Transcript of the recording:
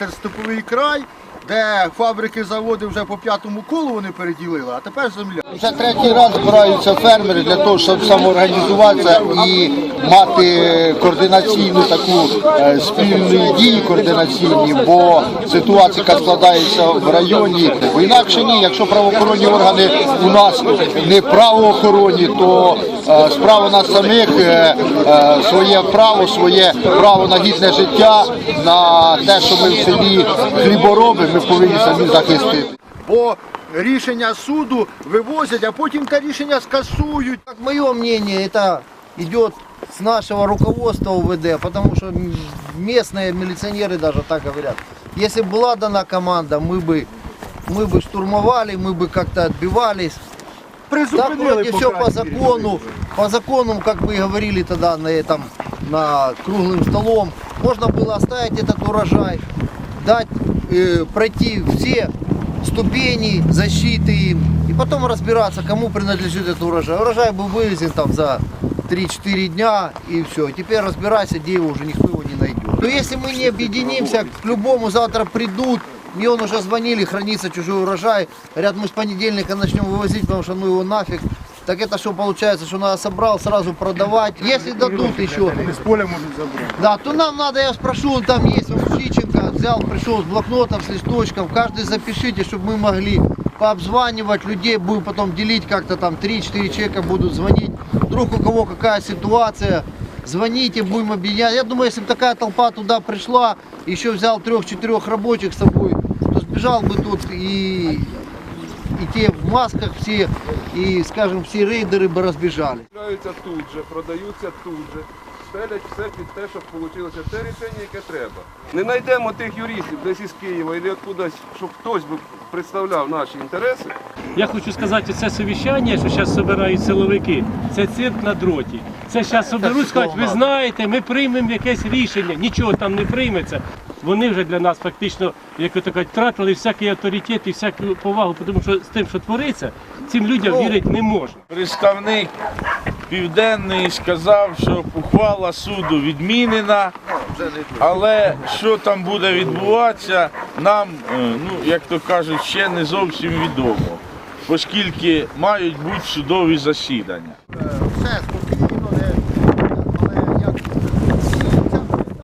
центр степовий край, де фабрики, заводи вже по п'ятому колу вони переділили, а тепер земля. Вже третій раз збираються фермери для того, щоб самоорганізуватися і мати координаційну таку е, спільну дії координаційні, бо ситуація яка складається в районі. Бо інакше ні, якщо правоохоронні органи у нас не правоохоронні, то справа нас самих е, е, своє право, своє право на гідне життя, на те, що ми в селі хлібороби, ми повинні самі захистити. Бо рішення суду вивозять, а потім те рішення скасують. Как мое мнение, это идет с нашего руководства УВД, потому что м, местные милиционеры даже так говорят. Если бы была дана команда, мы бы, мы бы штурмовали, мы бы как-то отбивались. Так вроде все по закону, по закону, как вы и говорили тогда на этом, на круглым столом, можно было оставить этот урожай, дать, э, пройти все ступени защиты им, и потом разбираться, кому принадлежит этот урожай. Урожай был вывезен там за 3-4 дня, и все. Теперь разбирайся, где его уже никто его не найдет. Но если мы не объединимся, к любому завтра придут, мне он уже звонили, хранится чужой урожай. Говорят, мы с понедельника начнем вывозить, потому что ну его нафиг. Так это что получается, что надо собрал, сразу продавать. Если дадут еще, З поля можуть забрати. да, то нам надо, я спрошу, он там есть, он Чиченко взял, пришел с блокнотом, с листочком, каждый запишите, чтобы мы могли пообзванивать людей, будем потом делить как-то там 3-4 человека будут звонить, вдруг у кого какая ситуация, звоните, будем объединять. Я думаю, если бы такая толпа туда пришла, еще взял трех-четырех рабочих с собой, то сбежал бы тут и, и те в масках все, и, скажем, все рейдеры бы разбежали. Купляються тут же, продаються тут же. Стелять все під те, щоб вийшло те рішення, яке треба. Не знайдемо тих юристів десь із Києва або откудись, щоб хтось би представляв наші інтереси. Я хочу сказати, це совіщання, що зараз збирають силовики, це цирк на дроті. Це зараз соберуть, скажуть, ви знаєте, ми приймемо якесь рішення, нічого там не прийметься. Вони вже для нас фактично, як ви так кажуть, втратили всякий авторитет і всяку повагу, тому що з тим, що твориться, цим людям вірити не можна. Представник Південний сказав, що ухвала суду відмінена, але що там буде відбуватися, нам, е, ну, як то кажуть, ще не зовсім відомо, оскільки мають бути судові засідання. Все